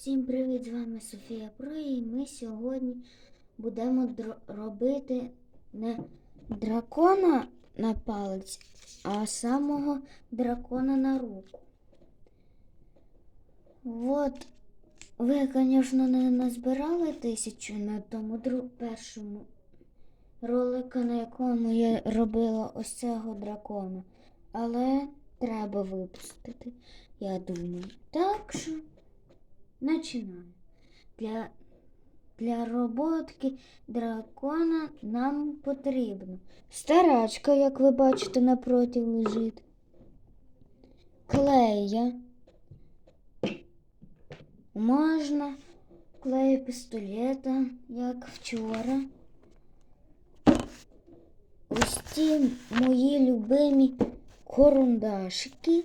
Всім привіт! З вами Софія Про і ми сьогодні будемо робити не дракона на палець, а самого дракона на руку. От ви, звісно, не назбирали тисячу на тому першому ролику, на якому я робила ось цього дракона. Але треба випустити, я думаю. Так що. Начинаю. Для, для роботки дракона нам потрібно старачка, як ви бачите, напроти лежить. Клея. Можна клею пістолета, як вчора. Ось ті мої любимі корундашики.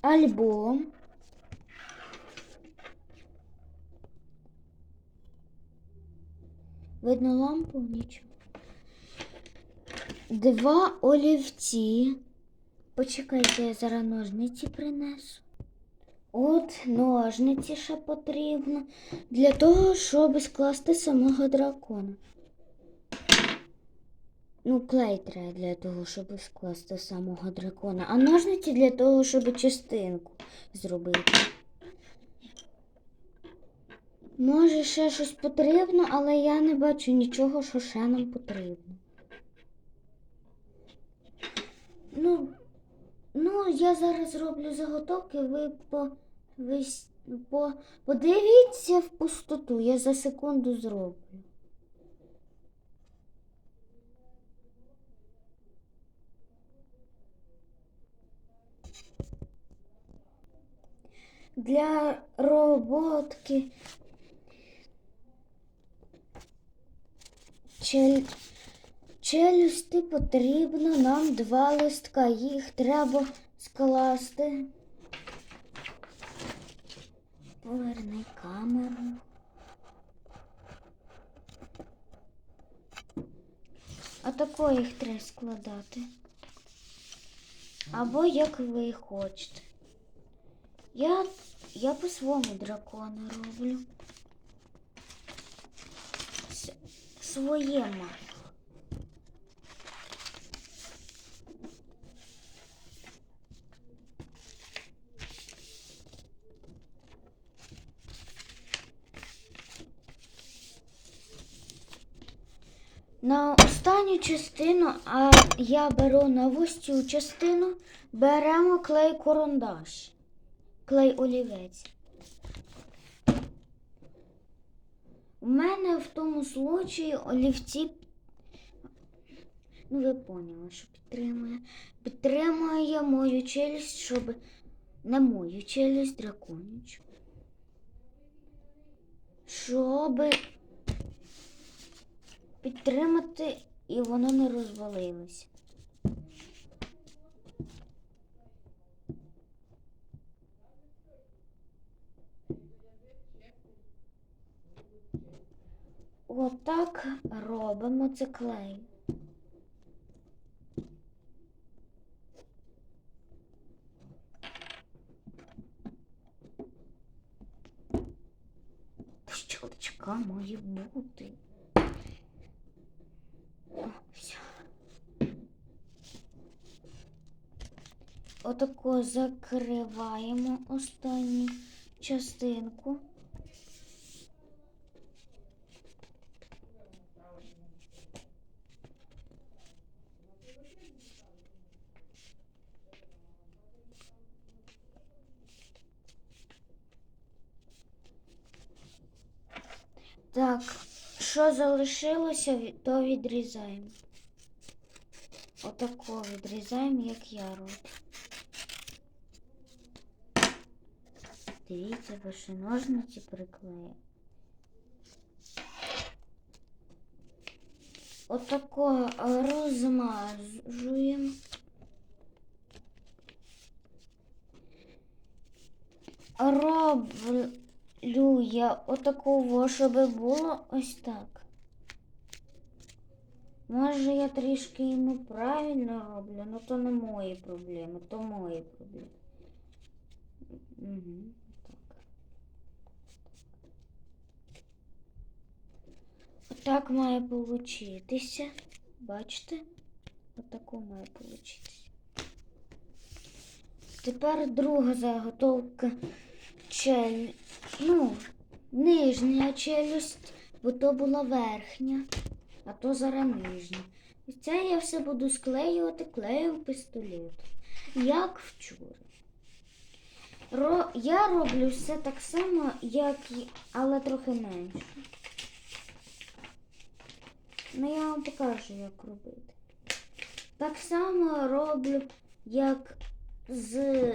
Альбом. Видно лампу? Нічого. Два олівці. Почекайте, я зараз ножниці принесу. От ножниці ще потрібно для того, щоб скласти самого дракона. Ну, клей треба для того, щоб скласти самого дракона, а ножниці для того, щоб частинку зробити. Може, ще щось потрібно, але я не бачу нічого, що ще нам потрібно. Ну, ну я зараз роблю заготовки, ви по, ви по, подивіться в пустоту, я за секунду зроблю. Для роботки чель... челюсти потрібно нам два листка. Їх треба скласти. Поверни камеру. А тако їх треба складати. Або як ви хочете. Я, я по своєму дракону роблю. Своєму. На останню частину, а я беру на ось частину, беремо клей корундаш клей олівець. У мене в тому случаї олівці, ну ви поняли, що підтримує. Підтримує мою челюсть, щоб не мою челюсть драконячу. Щоб підтримати і воно не розвалилося. Отак робимо це клей. Щелчка має бути. О, все. Отако закриваємо останню частинку. Так, що залишилося, то відрізаємо. Отако відрізаємо, як я роблю. Дивіться, ваші ножниці приклею. Отако розмазуємо. Роблю я отакого, щоб було ось так. Може, я трішки і неправильно роблю, але то не мої проблеми, то мої проблеми. Угу. Так. Отак має получитися. Бачите? Отако має получитися. Тепер друга заготовка чель... ну, нижня челюсть, бо то була верхня, а то зараз нижня. І це я все буду склеювати клею пістолет. Як вчора. Ро... Я роблю все так само, як і... але трохи менше. Ну, я вам покажу, як робити. Так само роблю, як з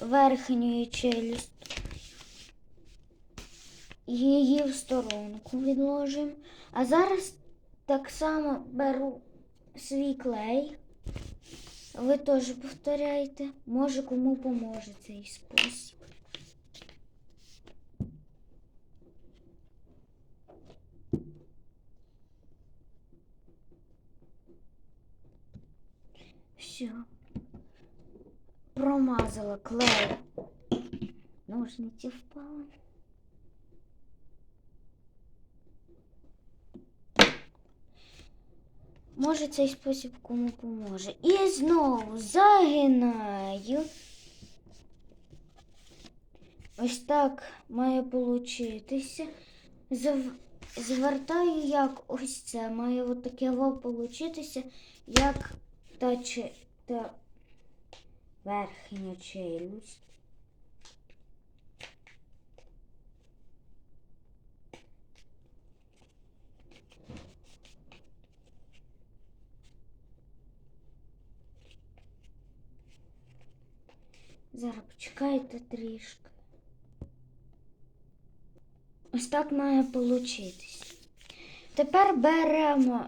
верхньої челюсті. Її в сторонку відложимо. А зараз так само беру свій клей. Ви теж повторяйте. Може кому поможе цей спосіб. Все. Промазала клей. Ножниці впали. Може цей спосіб кому поможе. І знову загинаю. Ось так має получитися. Зав... Звертаю, як ось це. Має от во получитися, як та, чи... та верхня челюсть. Зараз почекайте трішки. Ось так має получитись. Тепер беремо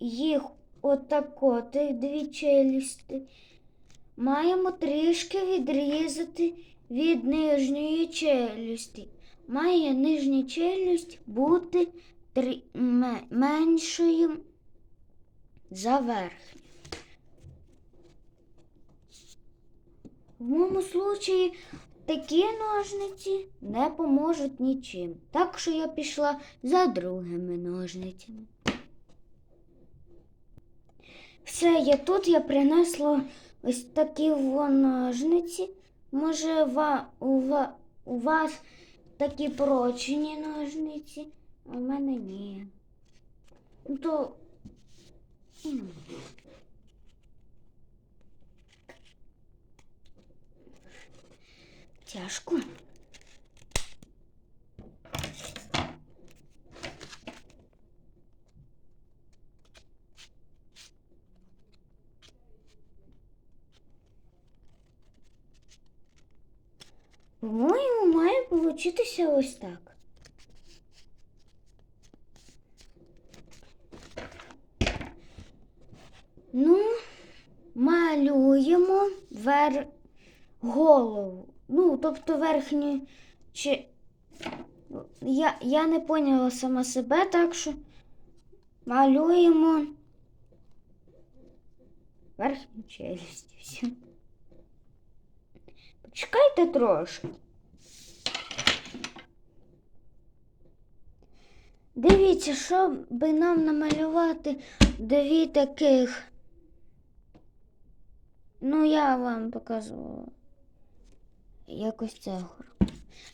їх отако, тих дві челюсти. Маємо трішки відрізати від нижньої челюсті. Має нижня челюсть бути меншою за верхню. В моєму случаї такі ножниці не поможуть нічим. Так що я пішла за другими ножницями. Все, я тут я принесла ось такі ножниці. Може, ва, у, ва, у вас такі прочені ножниці, а в мене ні. Ну то. Тяжко. По-моєму, має получитися ось так. Ну, малюємо вер... голову. Ну, тобто верхню чи. Я, я не поняла сама себе, так що малюємо верхню челюсть. Все. Почекайте трошки. Дивіться, щоб нам намалювати дві таких. Ну, я вам показувала. Якось цього.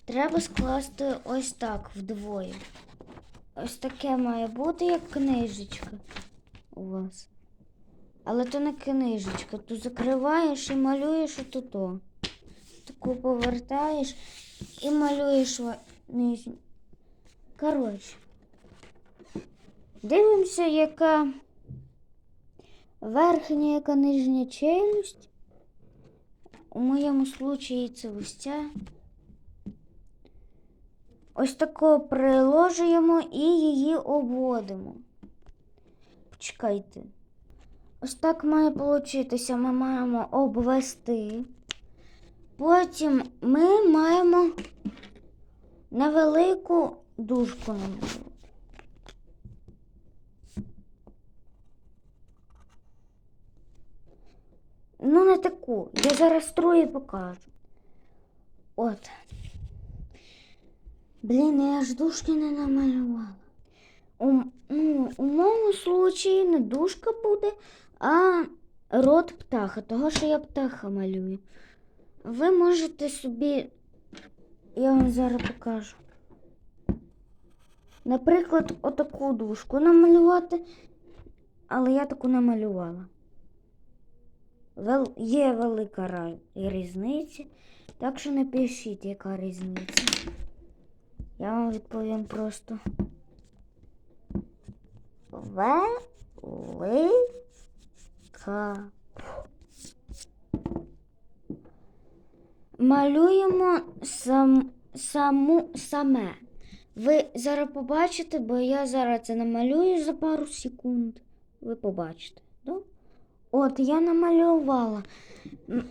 Треба скласти ось так вдвоє. Ось таке має бути, як книжечка у вас. Але то не книжечка. Тут закриваєш і малюєш отут. Таку повертаєш і малюєш нижню. Коротше. Дивимося, яка верхня, яка нижня челюсть. У моєму случаї це ось ця. Ось тако приложуємо і її обводимо. Почекайте. Ось так має получитися. Ми маємо обвести. Потім ми маємо невелику дужку Ну, не таку. Я зараз строю покажу. От. Блін, я ж дужки не намалювала. У, ну, у моєму случаї не дужка буде, а рот птаха, того, що я птаха малюю. Ви можете собі, я вам зараз покажу. Наприклад, отаку дужку намалювати, але я таку намалювала. Вел... Є велика різниця, так що не пишіть, яка різниця. Я вам відповім просто. Велика. Малюємо сам, саму, саме. Ви зараз побачите, бо я зараз це намалюю за пару секунд. Ви побачите. От, я намалювала.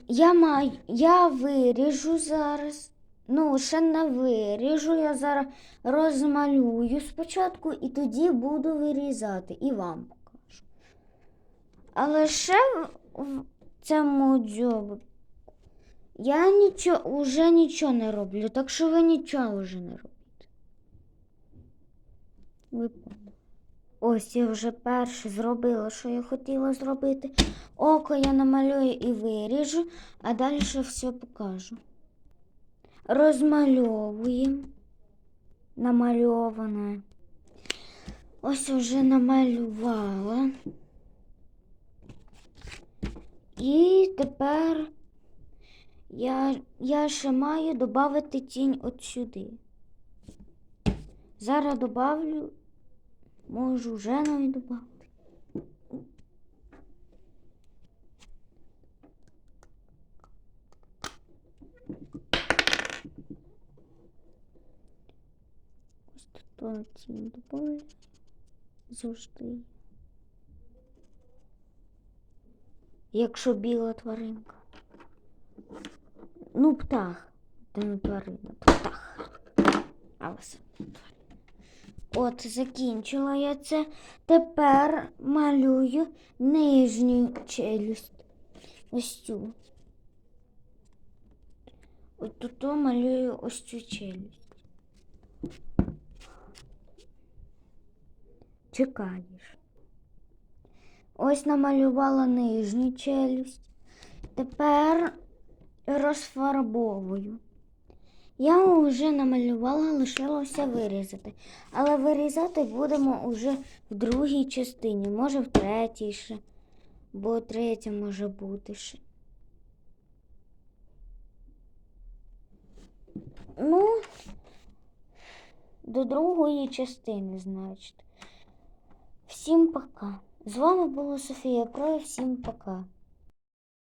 Я маю, я виріжу зараз. Ну, ще не виріжу, я зараз розмалюю спочатку і тоді буду вирізати і вам покажу. Але ще в- цьому дзьобу я нічого, вже нічого не роблю, так що ви нічого вже не робите. Ви. Ось я вже перше зробила, що я хотіла зробити. Око я намалюю і виріжу, а далі все покажу. Розмальовуємо. Намальоване. Ось вже намалювала. І тепер я, я ще маю додати тінь от сюди. Зараз добавлю, можу вже навіть додати. Ось тут тінь добавлю. Завжди. Якщо біла тваринка. Ну, птах. Та не тварина, птах. Але все. От, закінчила я це. Тепер малюю нижню челюсть. Ось цю. От тут малюю ось цю челюсть. Чекаєш. Ось намалювала нижню челюсть. Тепер розфарбовую. Я вже намалювала, лишилося вирізати. Але вирізати будемо вже в другій частині, може в третій ще, бо третя може бути ще. Ну, до другої частини, значить. Всім пока. З вами була Софія Про. Всім пока.